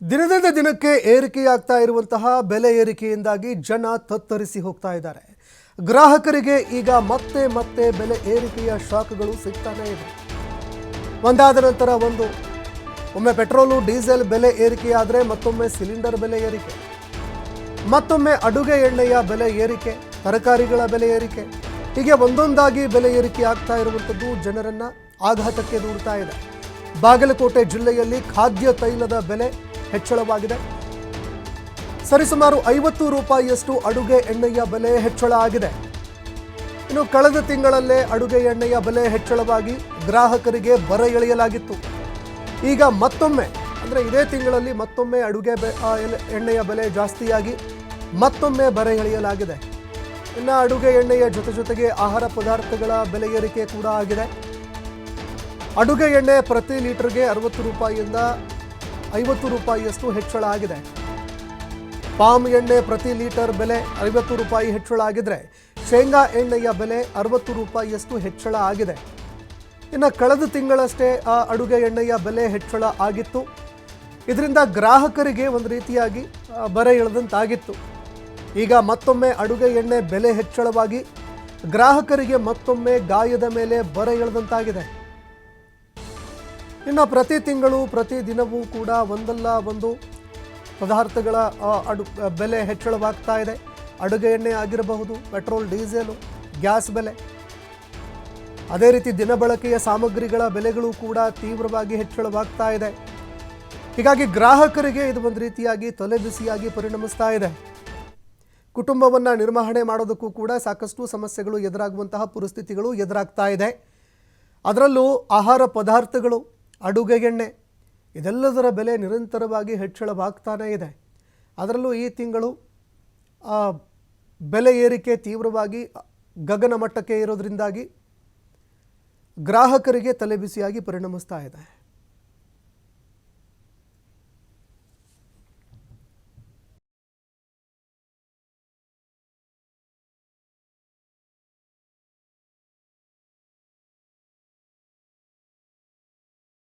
ದಿನದಿಂದ ದಿನಕ್ಕೆ ಏರಿಕೆಯಾಗ್ತಾ ಇರುವಂತಹ ಬೆಲೆ ಏರಿಕೆಯಿಂದಾಗಿ ಜನ ತತ್ತರಿಸಿ ಹೋಗ್ತಾ ಇದ್ದಾರೆ. ಗ್ರಾಹಕರಿಗೆ ಈಗ ಮತ್ತೆ ಮತ್ತೆ ಬೆಲೆ ಏರಿಕೆಯ ಶಾಕ್ಗಳು ಸಿಗ್ತಾನೇ ಇದೆ. ಒಂದಾದ ನಂತರ ಒಂದು. ಒಮ್ಮೆ ಪೆಟ್ರೋಲು, ಡೀಸೆಲ್ ಬೆಲೆ ಏರಿಕೆಯಾದರೆ ಮತ್ತೊಮ್ಮೆ ಸಿಲಿಂಡರ್ ಬೆಲೆ ಏರಿಕೆ. ಮತ್ತೊಮ್ಮೆ ಅಡುಗೆ ಎಣ್ಣೆಯ ಬೆಲೆ ಏರಿಕೆ, ತರಕಾರಿಗಳ ಬೆಲೆ ಏರಿಕೆ. ಹೀಗೆ ಒಂದೊಂದಾಗಿ ಬೆಲೆ ಏರಿಕೆ ಆಗ್ತಾ ಇರುವಂಥದ್ದು ಜನರನ್ನ ಆಘಾತಕ್ಕೆ ದೂಡ್ತಾ ಇದೆ. ಬಾಗಲಕೋಟೆ ಜಿಲ್ಲೆಯಲ್ಲಿ ಖಾದ್ಯ ತೈಲದ ಬೆಲೆ ಹೆಚ್ಚಳವಾಗಿದೆ. ಸರಿಸುಮಾರು ಐವತ್ತು ರೂಪಾಯಿಯಷ್ಟು ಅಡುಗೆ ಎಣ್ಣೆಯ ಬೆಲೆ ಹೆಚ್ಚಳ ಆಗಿದೆ. ಇನ್ನು ಕಳೆದ ತಿಂಗಳಲ್ಲೇ ಅಡುಗೆ ಎಣ್ಣೆಯ ಬೆಲೆ ಹೆಚ್ಚಳವಾಗಿ ಗ್ರಾಹಕರಿಗೆ ಬರ ಎಳೆಯಲಾಗಿತ್ತು. ಈಗ ಮತ್ತೊಮ್ಮೆ, ಅಂದರೆ ಇದೇ ತಿಂಗಳಲ್ಲಿ ಮತ್ತೊಮ್ಮೆ ಅಡುಗೆ ಎಣ್ಣೆಯ ಬೆಲೆ ಜಾಸ್ತಿಯಾಗಿ ಮತ್ತೊಮ್ಮೆ ಬರ ಎಳೆಯಲಾಗಿದೆ. ಇನ್ನು ಅಡುಗೆ ಎಣ್ಣೆಯ ಜೊತೆ ಜೊತೆಗೆ ಆಹಾರ ಪದಾರ್ಥಗಳ ಬೆಲೆ ಏರಿಕೆ ಕೂಡ ಆಗಿದೆ. ಅಡುಗೆ ಎಣ್ಣೆ ಪ್ರತಿ ಲೀಟರ್ಗೆ ಅರವತ್ತು ರೂಪಾಯಿಯಿಂದ ಐವತ್ತು ರೂಪಾಯಿಯಷ್ಟು ಹೆಚ್ಚಳ ಆಗಿದೆ. ಪಾಮ್ ಎಣ್ಣೆ ಪ್ರತಿ ಲೀಟರ್ ಬೆಲೆ ಐವತ್ತು ರೂಪಾಯಿ ಹೆಚ್ಚಳ ಆಗಿದ್ರೆ ಶೇಂಗಾ ಎಣ್ಣೆಯ ಬೆಲೆ ಅರವತ್ತು ರೂಪಾಯಿಯಷ್ಟು ಹೆಚ್ಚಳ ಆಗಿದೆ. ಇನ್ನು ಕಳೆದ ತಿಂಗಳಷ್ಟೇ ಆ ಅಡುಗೆ ಎಣ್ಣೆಯ ಬೆಲೆ ಹೆಚ್ಚಳ ಆಗಿತ್ತು. ಇದರಿಂದ ಗ್ರಾಹಕರಿಗೆ ಒಂದು ರೀತಿಯಾಗಿ ಬರ ಇಳಿದಂತಾಗಿತ್ತು. ಈಗ ಮತ್ತೊಮ್ಮೆ ಅಡುಗೆ ಎಣ್ಣೆ ಬೆಲೆ ಹೆಚ್ಚಳವಾಗಿ, ಗ್ರಾಹಕರಿಗೆ ಮತ್ತೊಮ್ಮೆ ಗಾಯದ ಮೇಲೆ ಬರೆ ಇಳಿದಂತಾಗಿದೆ. ಇನ್ನು ಪ್ರತಿ ತಿಂಗಳು, ಪ್ರತಿ ದಿನವೂ ಕೂಡ ಒಂದಲ್ಲ ಒಂದು ಪದಾರ್ಥಗಳ ಅಡು, ಬೆಲೆ ಹೆಚ್ಚಳವಾಗ್ತಾ ಇದೆ. ಅಡುಗೆ ಎಣ್ಣೆ ಆಗಿರಬಹುದು, ಪೆಟ್ರೋಲ್, ಡೀಸೆಲು, ಗ್ಯಾಸ್ ಬೆಲೆ. ಅದೇ ರೀತಿ ದಿನಬಳಕೆಯ ಸಾಮಗ್ರಿಗಳ ಬೆಲೆಗಳು ಕೂಡ ತೀವ್ರವಾಗಿ ಹೆಚ್ಚಳವಾಗ್ತಾ ಇದೆ. ಹೀಗಾಗಿ ಗ್ರಾಹಕರಿಗೆ ಇದು ಒಂದು ರೀತಿಯಾಗಿ ತಲೆಬಿಸಿಯಾಗಿ ಪರಿಣಮಿಸ್ತಾ ಇದೆ. ಕುಟುಂಬವನ್ನು ನಿರ್ವಹಣೆ ಮಾಡೋದಕ್ಕೂ ಕೂಡ ಸಾಕಷ್ಟು ಸಮಸ್ಯೆಗಳು ಎದುರಾಗುವಂತಹ ಪರಿಸ್ಥಿತಿಗಳು ಎದುರಾಗ್ತಾ ಇದೆ. ಅದರಲ್ಲೂ ಆಹಾರ ಪದಾರ್ಥಗಳು ಅಡುಗೆ ಎಣ್ಣೆ. ಇದೆಲ್ಲದರ ಬೆಲೆ ನಿರಂತರವಾಗಿ ಹೆಚ್ಚಳವಾಗ್ತಾನೇ ಇದೆ. ಅದರಲ್ಲೂ ಈ ತಿಂಗಳು ಬೆಲೆ ಏರಿಕೆ ತೀವ್ರವಾಗಿ ಗಗನ ಮಟ್ಟಕ್ಕೆ ಇರೋದರಿಂದಾಗಿ ಗ್ರಾಹಕರಿಗೆ ತಲೆಬಿಸಿಯಾಗಿ ಪರಿಣಮಿಸ್ತಾ ಇದೆ.